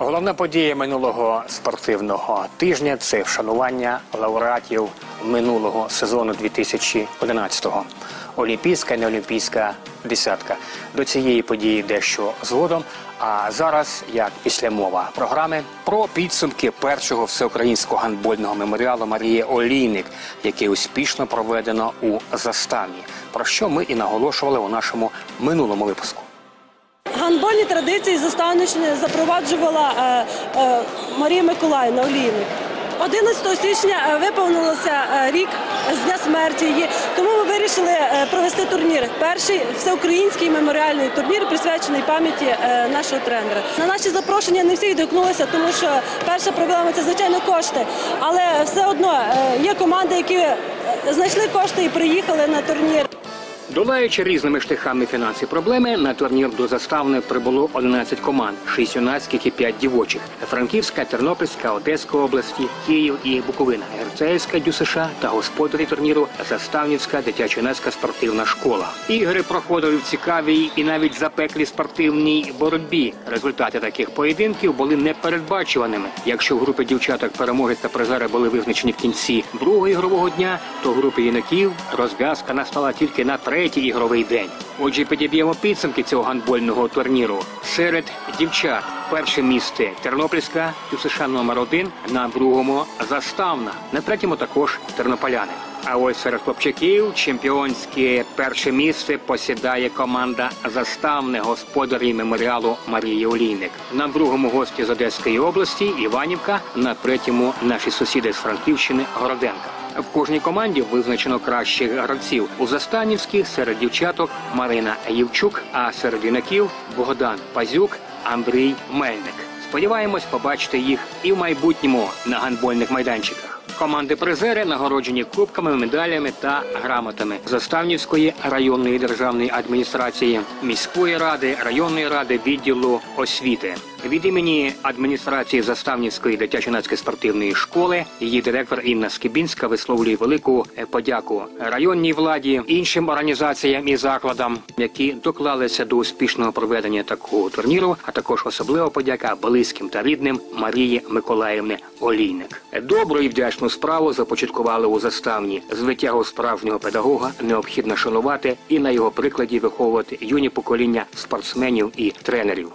Головна подія минулого спортивного тижня це вшанування лауреатів минулого сезону 2011-го. Олімпійська і неолімпійська десятка. До цієї події дещо згодом. А зараз, як після мова програми, про підсумки першого всеукраїнського гандбольного меморіалу Марії Олійник, який успішно проведено у заставні, про що ми і наголошували у нашому минулому випуску. Гандбольні традиції Заставниччини запроваджувала е, е, Марія Миколаївна Олійник. 11 січня е, виповнилося рік з дня смерті її, тому ми вирішили провести турнір. Перший всеукраїнський меморіальний турнір, присвячений пам'яті нашого тренера. На наші запрошення не всі відгукнулися, тому що перша проблема це звичайно кошти. Але все одно є команди, які знайшли кошти і приїхали на турнір. Долаючи різними шляхами фінансові проблеми, на турнір до заставни прибуло 11 команд, 6 юнацьких і 5 дівочих. Франківська, Тернопільська, Одеська області, Київ і Буковина, Герцеївська ДЮСШ та господарі турніру Заставнівська дитячо-юнацька спортивна школа. Ігри проходили в цікавій і навіть запеклій спортивній боротьбі. Результати таких поєдинків були непередбачуваними. Якщо в групі дівчаток переможець та призери були визначені в кінці другого ігрового дня, то в групі юнаків розв'язка настала тільки на третій ігровий день. Отже, підіб'ємо підсумки цього гандбольного турніру. Серед дівчат перше місце Тернопільська, ЮСШ номер один, на другому заставна, на третьому також тернополяни. А ось серед хлопчаків чемпіонське перше місце посідає команда заставне господарі меморіалу Марії Олійник. На другому гості з Одеської області Іванівка, на третьому наші сусіди з Франківщини Городенка. В кожній команді визначено кращих гравців. У Застанівській серед дівчаток Марина Євчук, а серед юнаків Богдан Пазюк, Андрій Мельник. Сподіваємось побачити їх і в майбутньому на гандбольних майданчиках. Команди призери нагороджені кубками, медалями та грамотами Заставнівської районної державної адміністрації, міської ради, районної ради відділу освіти. Від імені адміністрації Заставнівської дитячо-юнацької спортивної школи її директор Інна Скибінська висловлює велику е, подяку районній владі, іншим організаціям і закладам, які доклалися до успішного проведення такого турніру, а також особлива подяка близьким та рідним Марії Миколаївни Олійник. Добру і вдячну справу започаткували у заставні. Звитягу справжнього педагога необхідно шанувати і на його прикладі виховувати юні покоління спортсменів і тренерів.